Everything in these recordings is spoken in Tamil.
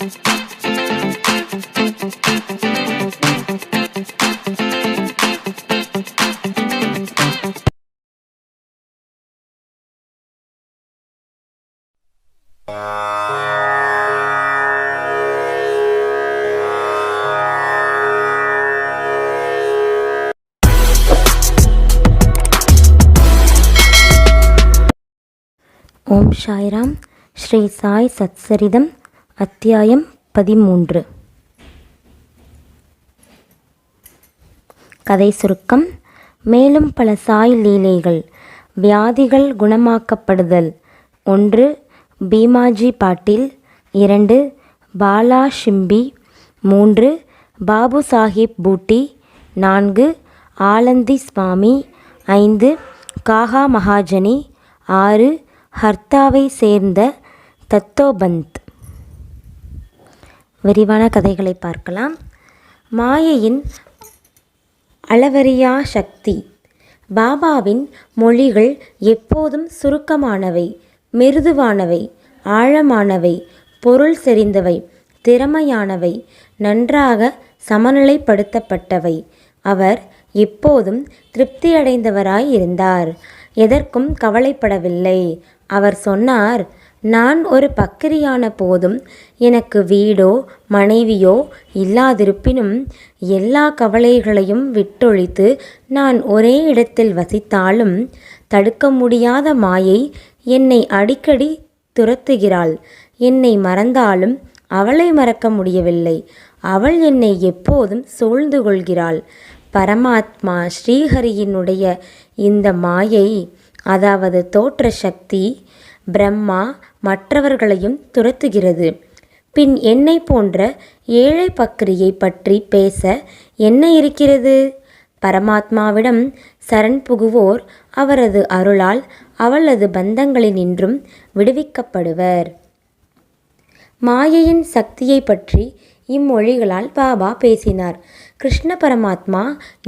ஓம் சாய்ராம் ஸ்ரீ சாய் சத்சரிதம் அத்தியாயம் பதிமூன்று. கதை சுருக்கம் மேலும் பல சாய் லீலைகள் வியாதிகள் குணமாக்கப்படுதல். ஒன்று பீமாஜி பாட்டில். இரண்டு பாலா ஷிம்பி. மூன்று பாபு சாஹிப் பூட்டி. நான்கு ஆலந்தி சுவாமி. ஐந்து காகா மகாஜனி. ஆறு ஹர்த்தாவை சேர்ந்த தத்தோபந்த். விரிவான கதைகளை பார்க்கலாம். மாயையின் அளவறியா சக்தி. பாபாவின் மொழிகள் எப்போதும் சுருக்கமானவை மிருதுவானவை ஆழமானவை பொருள் செறிந்தவை திறமையானவை நன்றாக சமநிலைப்படுத்தப்பட்டவை. அவர் எப்போதும் திருப்தியடைந்தவராய் இருந்தார். எதற்கும் கவலைப்படவில்லை. அவர் சொன்னார் நான் ஒரு பக்கிரியான போதும் எனக்கு வீடோ மனைவியோ இல்லாதிருப்பினும் எல்லா கவலைகளையும் விட்டொழித்து நான் ஒரே இடத்தில் வசித்தாலும் தடுக்க முடியாத மாயை என்னை அடிக்கடி துரத்துகிறாள். என்னை மறந்தாலும் அவளை மறக்க முடியவில்லை. அவள் என்னை எப்போதும் சூழ்ந்து கொள்கிறாள். பரமாத்மா ஸ்ரீஹரியினுடைய இந்த மாயை அதாவது தோற்ற சக்தி பிரம்மா மற்றவர்களையும் துரத்துகிறது. பின் என்னை போன்ற ஏழை பக்ரியை பற்றி பேச என்ன இருக்கிறது? பரமாத்மாவிடம் சரண் புகுவோர் அவரது அருளால் அவளது பந்தங்களினின்றும் விடுவிக்கப்படுவர். மாயையின் சக்தியை பற்றி இம்மொழிகளால் பாபா பேசினார். கிருஷ்ண பரமாத்மா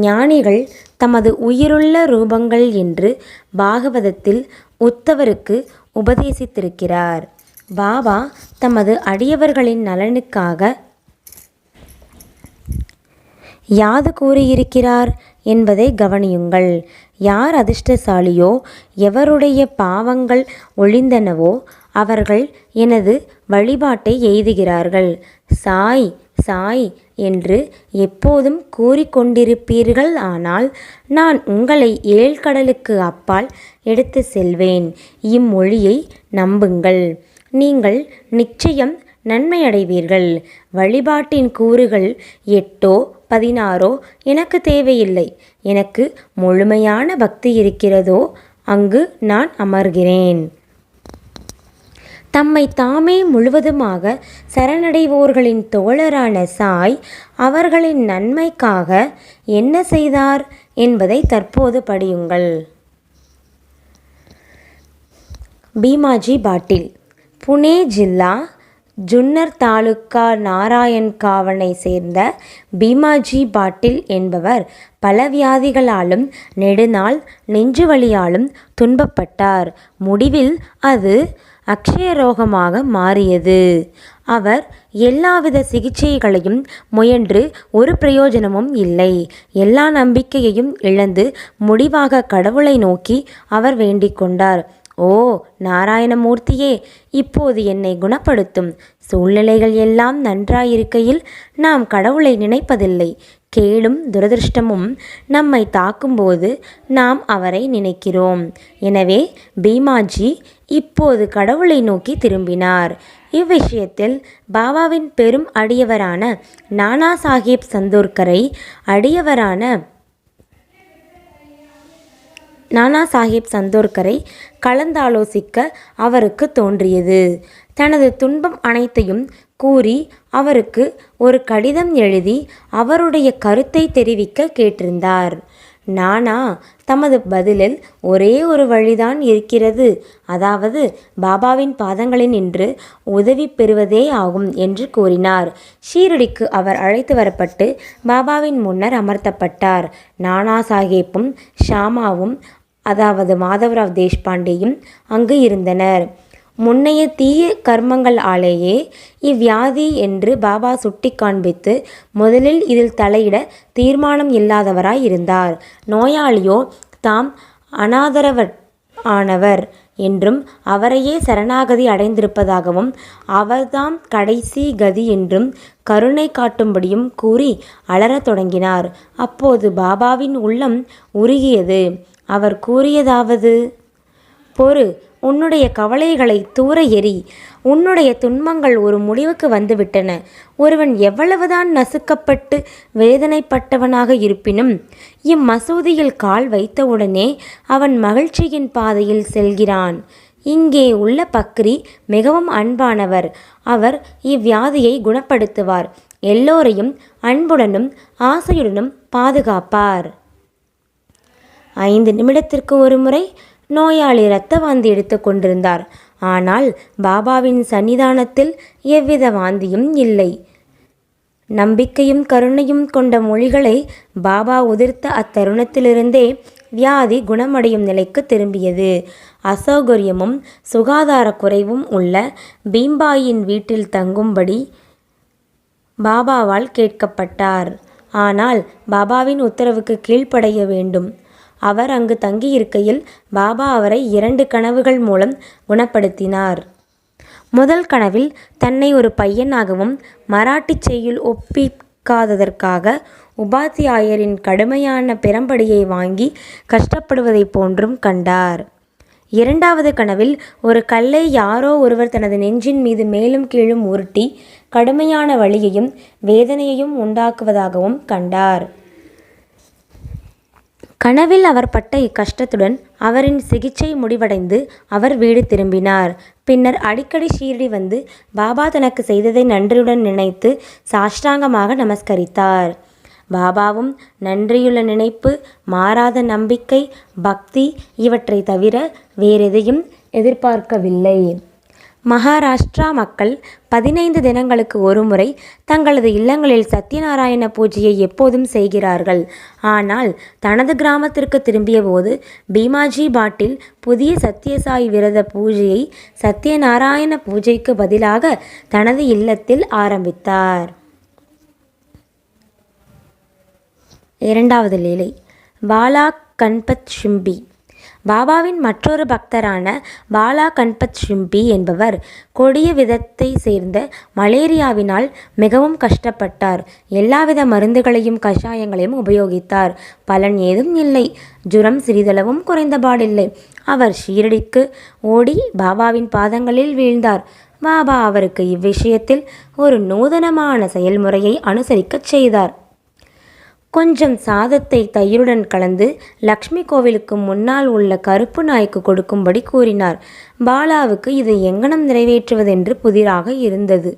ஞானிகள் தமது உயிருள்ள ரூபங்கள் என்று பாகவதத்தில் உத்தவருக்கு உபதேசித்திருக்கிறார். பாபா தமது அடியவர்களின் நலனுக்காக யாது கூறியிருக்கிறார் என்பதை கவனியுங்கள். யார் அதிர்ஷ்டசாலியோ எவருடைய பாவங்கள் ஒழிந்தனவோ அவர்கள் எனது வழிபாட்டை எய்துகிறார்கள். சாய் சாய் என்று எப்போதும் கூறிக்கொண்டிருப்பீர்கள். ஆனால் நான் உங்களை ஏழ்கடலுக்கு அப்பால் எடுத்து செல்வேன். இம்மொழியை நம்புங்கள். நீங்கள் நிச்சயம் நன்மையடைவீர்கள். வழிபாட்டின் கூறுகள் எட்டோ பதினாறோ எனக்கு தேவையில்லை. எனக்கு முழுமையான பக்தி இருக்கிறதோ அங்கு நான் அமர்கிறேன். தம்மை தாமே முழுவதுமாக சரணடைவோர்களின் தோழரான சாய் அவர்களின் நன்மைக்காக என்ன செய்தார் என்பதை தற்போது படியுங்கள். பீமாஜி பாட்டில். புனே ஜில்லா ஜுன்னர் தாலுக்கா நாராயண்காவனை சேர்ந்த பீமாஜி பாட்டில் என்பவர் பல வியாதிகளாலும் நெடுநாள் நெஞ்சுவலியாலும் துன்பப்பட்டார். முடிவில் அது அக்ஷயரோகமாக மாறியது. அவர் எல்லாவித சிகிச்சைகளையும் முயன்று ஒரு பிரயோஜனமும் இல்லை. எல்லா நம்பிக்கையையும் இழந்து முடிவாக கடவுளை நோக்கி அவர் வேண்டிக் கொண்டார். ஓ நாராயணமூர்த்தியே இப்போது என்னை குணப்படுத்தும். சூழ்நிலைகள் எல்லாம் நன்றாயிருக்கையில் நாம் கடவுளை நினைப்பதில்லை. கேடும் துரதிருஷ்டமும் நம்மை தாக்கும்போது நாம் அவரை நினைக்கிறோம். எனவே பீமாஜி இப்போது கடவுளை நோக்கி திரும்பினார். இவ்விஷயத்தில் பாபாவின் பெரும் அடியவரான நானா சாஹிப் சந்தோர்கரை அடியவரான நானா சாஹிப் சந்தோர்கரை கலந்தாலோசிக்க அவருக்கு தோன்றியது. தனது துன்பம் அனைத்தையும் கூறி அவருக்கு ஒரு கடிதம் எழுதி அவருடைய கருத்தை தெரிவிக்க கேட்டிருந்தார். நானா? தமது பதிலில் ஒரே ஒரு வழிதான் இருக்கிறது. அதாவது பாபாவின் பாதங்களில் நின்று உதவி பெறுவதே ஆகும் என்று கூறினார். ஷீரடிக்கு அவர் அழைத்து வரப்பட்டு பாபாவின் முன்னர் அமர்த்தப்பட்டார். நானா சாஹேப்பும் ஷாமாவும் அதாவது மாதவராவ் தேஷ்பாண்டேயும் அங்கு இருந்தனர். முன்னைய தீய கர்மங்கள் ஆலேயே இவ்வியாதி என்று பாபா சுட்டி காண்பித்து முதலில் இதில் தலையிட தீர்மானம் இல்லாதவராய் இருந்தார். நோயாளியோ தாம் அனாதரவர் ஆனவர் என்றும் அவரையே சரணாகதி அடைந்திருப்பதாகவும் அவர்தாம் கடைசி கதி என்றும் கருணை காட்டும்படியும் கூறி அலறத் தொடங்கினார். அப்போது பாபாவின் உள்ளம் உருகியது. அவர் கூறியதாவது பொறு உன்னுடைய கவலைகளை தூர எறி உன்னுடைய துன்பங்கள் ஒரு முடிவுக்கு வந்துவிட்டன. ஒருவன் எவ்வளவுதான் நசுக்கப்பட்டு வேதனைப்பட்டவனாக இருப்பினும் இம்மசூதியில் கால் வைத்தவுடனே அவன் மகிழ்ச்சியின் பாதையில் செல்கிறான். இங்கே உள்ள பக்ரி மிகவும் அன்பானவர். அவர் இவ்வியாதியை குணப்படுத்துவார். எல்லோரையும் அன்புடனும் ஆசையுடனும் பாதுகாப்பார். ஐந்து நிமிடத்திற்கு ஒரு முறை நோயாளி இரத்த வாந்தி எடுத்து கொண்டிருந்தார். ஆனால் பாபாவின் சன்னிதானத்தில் எவ்வித வாந்தியும் இல்லை. நம்பிக்கையும் கருணையும் கொண்ட மொழிகளை பாபா உதிர்த்த அத்தருணத்திலிருந்தே வியாதி குணமடையும் நிலைக்கு திரும்பியது. அசௌகரியமும் சுகாதார குறைவும் உள்ள பீம்பாயின் வீட்டில் தங்கும்படி பாபாவால் கேட்கப்பட்டார். ஆனால் பாபாவின் உத்தரவுக்கு கீழ்ப்படைய வேண்டும். அவர் அங்கு தங்கியிருக்கையில் பாபா அவரை இரண்டு கனவுகள் மூலம் குணப்படுத்தினார். முதல் கனவில் தன்னை ஒரு பையனாகவும் மராட்டி செய்யுள் ஒப்பிக்காததற்காக உபாத்தியாயரின் கடுமையான பெரம்படியை வாங்கி கஷ்டப்படுவதைப் போன்றும் கண்டார். இரண்டாவது கனவில் ஒரு கல்லை யாரோ ஒருவர் தனது நெஞ்சின் மீது மேலும் கீழும் உருட்டி கடுமையான வழியையும் வேதனையையும் உண்டாக்குவதாகவும் கண்டார். கனவில் அவர் பட்ட இக்கஷ்டத்துடன் அவரின் சிகிச்சை முடிவடைந்து அவர் வீடு திரும்பினார். பின்னர் அடிக்கடி ஷீரடி வந்து பாபா தனக்கு செய்ததை நன்றியுடன் நினைத்து சாஷ்டாங்கமாக நமஸ்கரித்தார். பாபாவும் நன்றியுள்ள நினைப்பு மாறாத நம்பிக்கை பக்தி இவற்றை தவிர வேறெதையும் எதிர்பார்க்கவில்லை. மகாராஷ்டிரா மக்கள் பதினைந்து தினங்களுக்கு ஒருமுறை தங்களது இல்லங்களில் சத்யநாராயண பூஜையை எப்போதும் செய்கிறார்கள். ஆனால் தனது கிராமத்திற்கு திரும்பியபோது பீமாஜி பாட்டில் புதிய சத்யசாய் விரத பூஜையை சத்யநாராயண பூஜைக்கு பதிலாக தனது இல்லத்தில் ஆரம்பித்தார். இரண்டாவது லீலை. பாலா கண்பத் ஷிம்பி. பாபாவின் மற்றொரு பக்தரான பாலா கண்பத் ஷிம்பி என்பவர் கொடிய விதத்தை சேர்ந்த மலேரியாவினால் மிகவும் கஷ்டப்பட்டார். எல்லாவித மருந்துகளையும் கஷாயங்களையும் உபயோகித்தார். பலன் ஏதும் இல்லை. ஜுரம் சிறிதளவும் குறைந்தபாடில்லை. அவர் ஷீரடிக்கு ஓடி பாபாவின் பாதங்களில் வீழ்ந்தார். பாபா அவருக்கு இவ்விஷயத்தில் ஒரு நூதனமான செயல்முறையை அனுசரிக்கச் செய்தார். கொஞ்சம் சாதத்தை தயிருடன் கலந்து லக்ஷ்மி கோவிலுக்கு முன்னால் உள்ள கருப்பு நாய்க்கு கொடுக்கும்படி கூறினார். பாலாவுக்கு இதை எங்கனம் நிறைவேற்றுவதென்று புதிராக இருந்தது.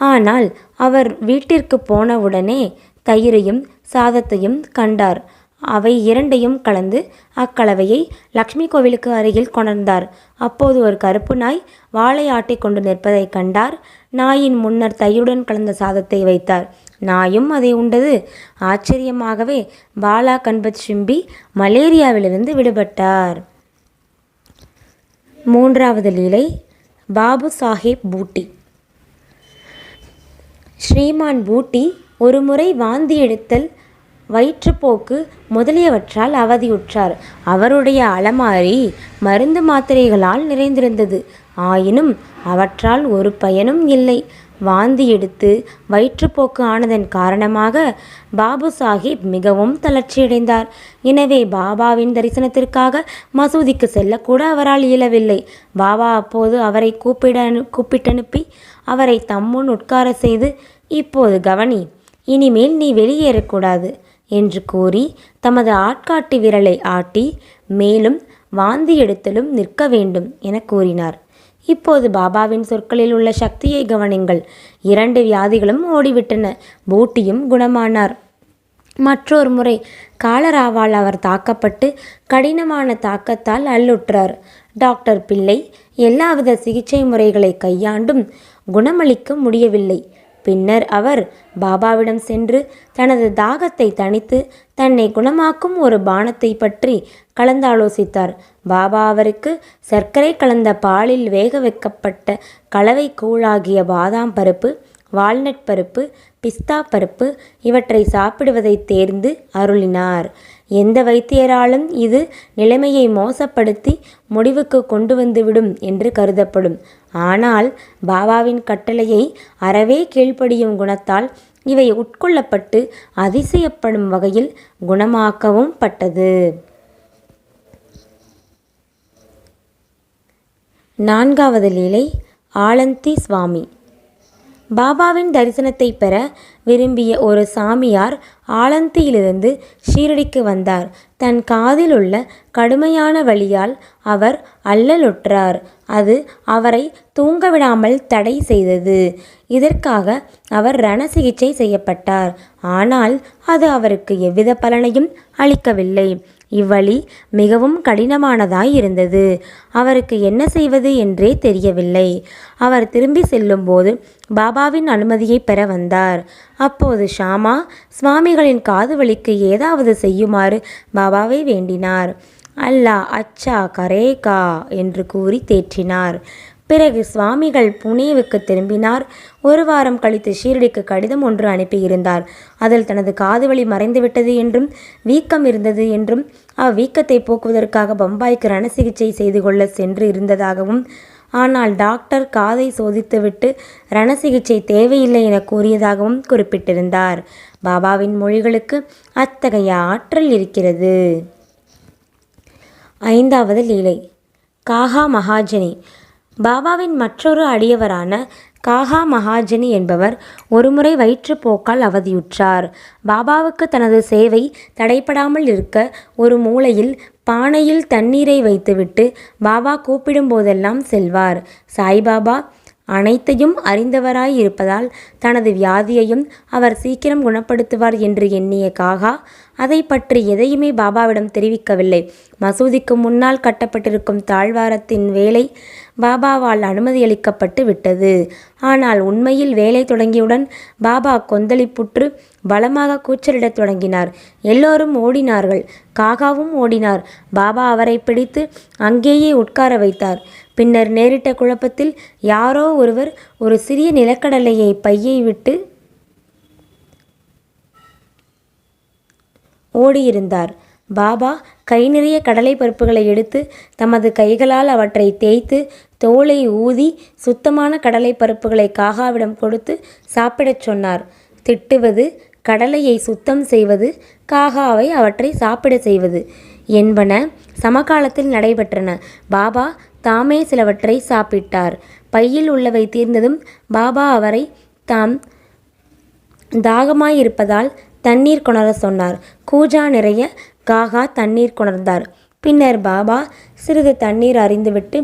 ஆனால் அவர் வீட்டிற்கு போனவுடனே தயிரையும் சாதத்தையும் கண்டார். அவை இரண்டையும் கலந்து அக்கலவையை லக்ஷ்மி கோவிலுக்கு அருகில் கொணர்ந்தார். அப்போது ஒரு கருப்பு நாய் வாளை ஆட்டி கொண்டு நிற்பதைக் கண்டார். நாயின் முன்னர் தயிருடன் கலந்த சாதத்தை வைத்தார். நாயும் அதை உண்டது. ஆச்சரியமாகவே பாலா கண்பத் சிம்பி மலேரியாவிலிருந்து விடுபட்டார். மூன்றாவது லீலை பாபு சாஹேப் பூட்டி. ஸ்ரீமான் பூட்டி ஒருமுறை வாந்தி எடுத்தல் வயிற்றுப்போக்கு முதலியவற்றால் அவதியுற்றார். அவருடைய அலமாரி மருந்து மாத்திரைகளால் நிறைந்திருந்தது. ஆயினும் அவற்றால் ஒரு பயனும் இல்லை. வாந்தி எடுத்து வயிற்றுப்போக்கு ஆனதன் காரணமாக பாபு சாஹிப் மிகவும் தளர்ச்சியடைந்தார். எனவே பாபாவின் தரிசனத்திற்காக மசூதிக்கு செல்லக்கூட அவரால் இயலவில்லை. பாபா அப்போது அவரை கூப்பிட கூப்பிட்டனுப்பி அவரை தம்முன் உட்கார செய்து இப்போது கவனி இனிமேல் நீ வெளியேறக்கூடாது என்று கூறி தமது ஆட்காட்டி விரலை ஆட்டி மேலும் வாந்தி எடுத்தலும் நிற்க வேண்டும் என கூறினார். இப்போது பாபாவின் சொற்களில் உள்ள சக்தியை கவனிங்கள். இரண்டு வியாதிகளும் ஓடிவிட்டன. பூட்டியும் குணமானார். மற்றொரு முறை காலராவால் அவர் தாக்கப்பட்டு கடினமான தாக்கத்தால் அல்லுற்றார் டாக்டர் பிள்ளை எல்லாவித சிகிச்சை முறைகளை கையாண்டும் குணமளிக்க முடியவில்லை. பின்னர் அவர் பாபாவிடம் சென்று தனது தாகத்தை தணித்து தன்னை குணமாக்கும் ஒரு பானத்தை பற்றி கலந்தாலோசித்தார். பாபா அவருக்கு சர்க்கரை கலந்த பாலில் வேக வைக்கப்பட்ட கலவை கூழாகிய பாதாம் பருப்பு வால்நட் பருப்பு பிஸ்தா பருப்பு இவற்றை சாப்பிடுவதை தேர்ந்து அருளினார். எந்த வைத்தியராலும் இது நிலைமையை மோசப்படுத்தி முடிவுக்கு கொண்டு வந்துவிடும் என்று கருதப்படும். ஆனால் பாபாவின் கட்டளையை அறவே கீழ்ப்படியும் குணத்தால் இவை உட்கொள்ளப்பட்டு அதிசயப்படும் வகையில் குணமாக்கவும் பட்டது. நான்காவது லீலை ஆலந்தி சுவாமி. பாபாவின் தரிசனத்தை பெற விரும்பிய ஒரு சாமியார் ஆலந்தியிலிருந்து ஷீரடிக்கு வந்தார். தன் காதில் உள்ள கடுமையான வழியால் அவர் அல்லலுற்றார். அது அவரை தூங்கவிடாமல் தடை செய்தது. இதற்காக அவர் ரண சிகிச்சை செய்யப்பட்டார். ஆனால் அது அவருக்கு எவ்வித பலனையும் அளிக்கவில்லை. இவ்வழி மிகவும் கடினமானதாய் இருந்தது. அவருக்கு என்ன செய்வது என்றே தெரியவில்லை. அவர் திரும்பி செல்லும்போது பாபாவின் அனுமதியை பெற வந்தார். அப்போது ஷாமா சுவாமிகளின் காது வலிக்கு ஏதாவது செய்யுமாறு பாபாவை வேண்டினார். அல்லாஹ் அச்சா கரேகா என்று கூறி தேற்றினார். பிறகு சுவாமிகள் புனேவுக்கு திரும்பினார். ஒரு வாரம் கழித்து ஷீரடிக்கு கடிதம் ஒன்று அனுப்பியிருந்தார். அதில் தனது காதுவலி மறைந்துவிட்டது என்றும் வீக்கம் இருந்தது என்றும் அவ்வீக்கத்தை போக்குவதற்காக பம்பாய்க்கு ரண சிகிச்சை செய்து கொள்ள சென்று இருந்ததாகவும் ஆனால் டாக்டர் காதை சோதித்துவிட்டு ரண சிகிச்சை தேவையில்லை என கூறியதாகவும் குறிப்பிட்டிருந்தார். பாபாவின் மொழிகளுக்கு அத்தகைய ஆற்றல் இருக்கிறது. ஐந்தாவது லீலை. காஹா மகாஜனி பாபாவின் மற்றொரு அடியவரான காஹா மகாஜனி என்பவர் ஒருமுறை வயிற்றுப்போக்கால் அவதியுற்றார். பாபாவுக்கு தனது சேவை தடைப்படாமல் இருக்க ஒரு மூலையில் பானையில் தண்ணீரை வைத்துவிட்டு பாபா கூப்பிடும் போதெல்லாம் செல்வார். சாய்பாபா அனைத்தையும் அறிந்தவராய் இருப்பதால் தனது வியாதியையும் அவர் சீக்கிரம் குணப்படுத்துவார் என்று எண்ணிய காகா அதை பற்றி எதையுமே பாபாவிடம் தெரிவிக்கவில்லை. மசூதிக்கு முன்னால் கட்டப்பட்டிருக்கும் தாழ்வாரத்தின் வேலை பாபாவால் அனுமதியளிக்கப்பட்டு விட்டது. ஆனால் உண்மையில் வேலை தொடங்கியவுடன் பாபா கொந்தளிப்புற்று பலமாக கூச்சலிடத் தொடங்கினார். எல்லோரும் ஓடினார்கள். காகாவும் ஓடினார். பாபா அவரை பிடித்து அங்கேயே உட்கார வைத்தார். பின்னர் நேரிட்ட குழப்பத்தில் யாரோ ஒருவர் ஒரு சிறிய நிலக்கடலையை பையை விட்டு ஓடியிருந்தார். பாபா கை நிறைய கடலை பருப்புகளை எடுத்து தமது கைகளால் அவற்றை தேய்த்து தோலை ஊதி சுத்தமான கடலை பருப்புகளை காகாவிடம் கொடுத்து சாப்பிடச் சொன்னார். திட்டுவது கடலையை சுத்தம் செய்வது காகாவை அவற்றை சாப்பிட செய்வது என்பன சமகாலத்தில் நடைபெற்றன. பாபா தாமே சிலவற்றை சாப்பிட்டார். பையில் உள்ளவை தீர்ந்ததும் பாபா அவரை தாம் தாகமாயிருப்பதால் தண்ணீர் கொணர சொன்னார். கூஜா நிறைய காகா தண்ணீர் கொணர்ந்தார். பின்னர் பாபா சிறிது தண்ணீர் அறிந்துவிட்டு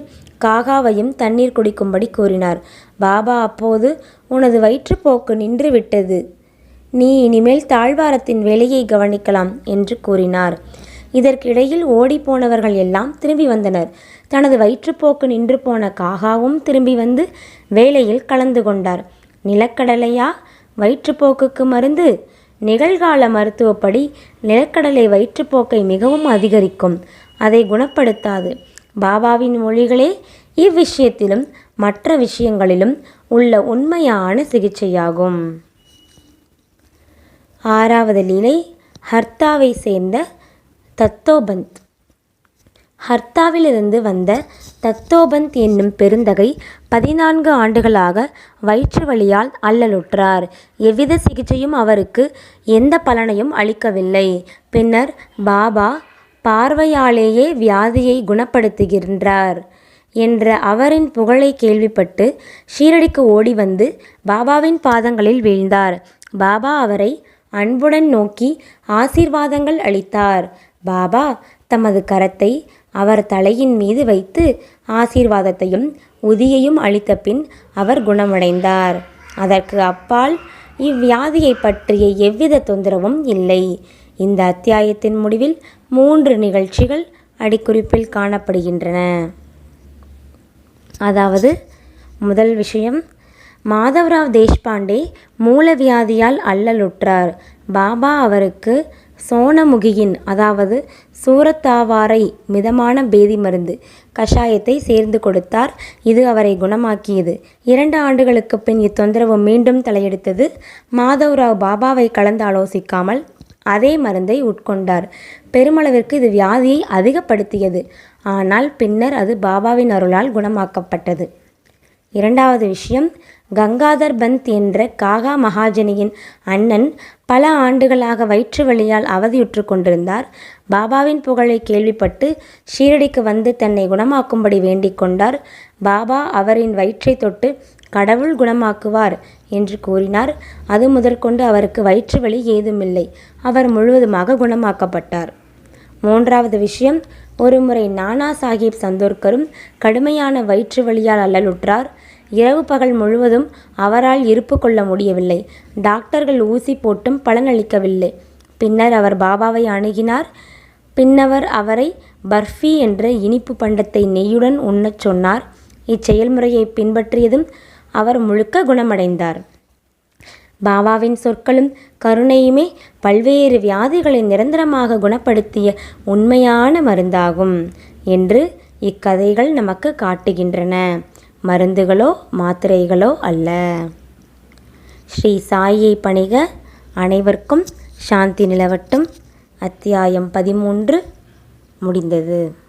காகாவையும் தண்ணீர் குடிக்கும்படி கூறினார். பாபா அப்போது உனது வயிற்றுப்போக்கு நின்று விட்டது நீ இனிமேல் தாழ்வாரத்தின் வேலையை கவனிக்கலாம் என்று கூறினார். இதற்கிடையில் ஓடிப்போனவர்கள் எல்லாம் திரும்பி வந்தனர். தனது வயிற்றுப்போக்கு நின்று போன காகாவும் திரும்பி வந்து வேலையில் கலந்து கொண்டார். நிலக்கடலையா? வயிற்றுப்போக்குக்கு மருந்து. நிகழ்கால மருத்துவப்படி நிலக்கடலை வயிற்றுப்போக்கை மிகவும் அதிகரிக்கும். அதை குணப்படுத்தாது. பாபாவின் மொழிகளே இவ்விஷயத்திலும் மற்ற விஷயங்களிலும் உள்ள உண்மையான சிகிச்சையாகும். ஆறாவது லீலை ஹர்த்தாவை சேர்ந்த தத்தோபந்த். ஹர்த்தாவிலிருந்து வந்த தத்தோபந்த் என்னும் பெருந்தகை பதினான்கு ஆண்டுகளாக வயிற்று வழியால் அல்லலுற்றார். எவ்வித சிகிச்சையும் அவருக்கு எந்த பலனையும் அளிக்கவில்லை. பின்னர் பாபா பார்வையாலேயே வியாதியை குணப்படுத்துகின்றார் என்ற அவரின் புகழை கேள்விப்பட்டு ஷீரடிக்கு ஓடி வந்து பாபாவின் பாதங்களில் வீழ்ந்தார். பாபா அவரை அன்புடன் நோக்கி ஆசீர்வாதங்கள் அளித்தார். பாபா தமது கரத்தை அவர் தலையின் மீது வைத்து ஆசீர்வாதத்தையும் உதியையும் அளித்த பின் அவர் குணமடைந்தார். அதற்கு அப்பால் இவ்வியாதியை பற்றிய எவ்வித தொந்தரவும் இல்லை. இந்த அத்தியாயத்தின் முடிவில் மூன்று நிகழ்ச்சிகள் அடிக்குறிப்பில் காணப்படுகின்றன. அதாவது முதல் விஷயம் மாதவராவ் தேஷ்பாண்டே மூலவியாதியால் அல்லலுற்றார். பாபா அவருக்கு சோனமுகியின் அதாவது சூரத்தாவாரை மிதமான பேதி மருந்து கஷாயத்தை சேர்ந்து கொடுத்தார். இது அவரை குணமாக்கியது. இரண்டு ஆண்டுகளுக்கு பின் இத்தொந்தரவு மீண்டும் தலையெடுத்தது. மாதவராவ் பாபாவை கலந்து ஆலோசிக்காமல் அதே மருந்தை உட்கொண்டார். பெருமளவிற்கு இது வியாதியை அதிகப்படுத்தியது. ஆனால் பின்னர் அது பாபாவின் அருளால் குணமாக்கப்பட்டது. இரண்டாவது விஷயம் கங்காதர் பந்த் என்ற காகா மகாஜனியின் அண்ணன் பல ஆண்டுகளாக வயிற்று வழியால் அவதியுற்று கொண்டிருந்தார். பாபாவின் புகழை கேள்விப்பட்டு ஷீரடிக்கு வந்து தன்னை குணமாக்கும்படி வேண்டிக் கொண்டார். பாபா அவரின் வயிற்றை தொட்டு கடவுள் குணமாக்குவார் என்று கூறினார். அது முதற்கொண்டு அவருக்கு வயிற்று வலி ஏதுமில்லை. அவர் முழுவதுமாக குணமாக்கப்பட்டார். மூன்றாவது விஷயம் ஒருமுறை நானா சாஹிப் சந்தோர்கரும் கடுமையான வயிற்று வழியால் அல்லலுற்றார். இரவு பகல் முழுவதும் அவரால் இருப்பு கொள்ள முடியவில்லை. டாக்டர்கள் ஊசி போட்டும் பலனளிக்கவில்லை. பின்னர் அவர் பாபாவை அணுகினார். பின்னவர் அவரை பர்ஃபி என்ற இனிப்பு பண்டத்தை நெய்யுடன் உண்ணச் சொன்னார். இச்செயல்முறையை பின்பற்றியதும் அவர் முழுக்க குணமடைந்தார். பாபாவின் சொற்களும் கருணையுமே பல்வேறு வியாதிகளை நிரந்தரமாக குணப்படுத்திய உண்மையான மருந்தாகும் என்று இக்கதைகள் நமக்கு காட்டுகின்றன. மருந்துகளோ மாத்திரைகளோ அல்ல. ஸ்ரீ சாயை பணிக அனைவருக்கும் சாந்தி நிலவட்டும். அத்தியாயம் பதிமூன்று முடிந்தது.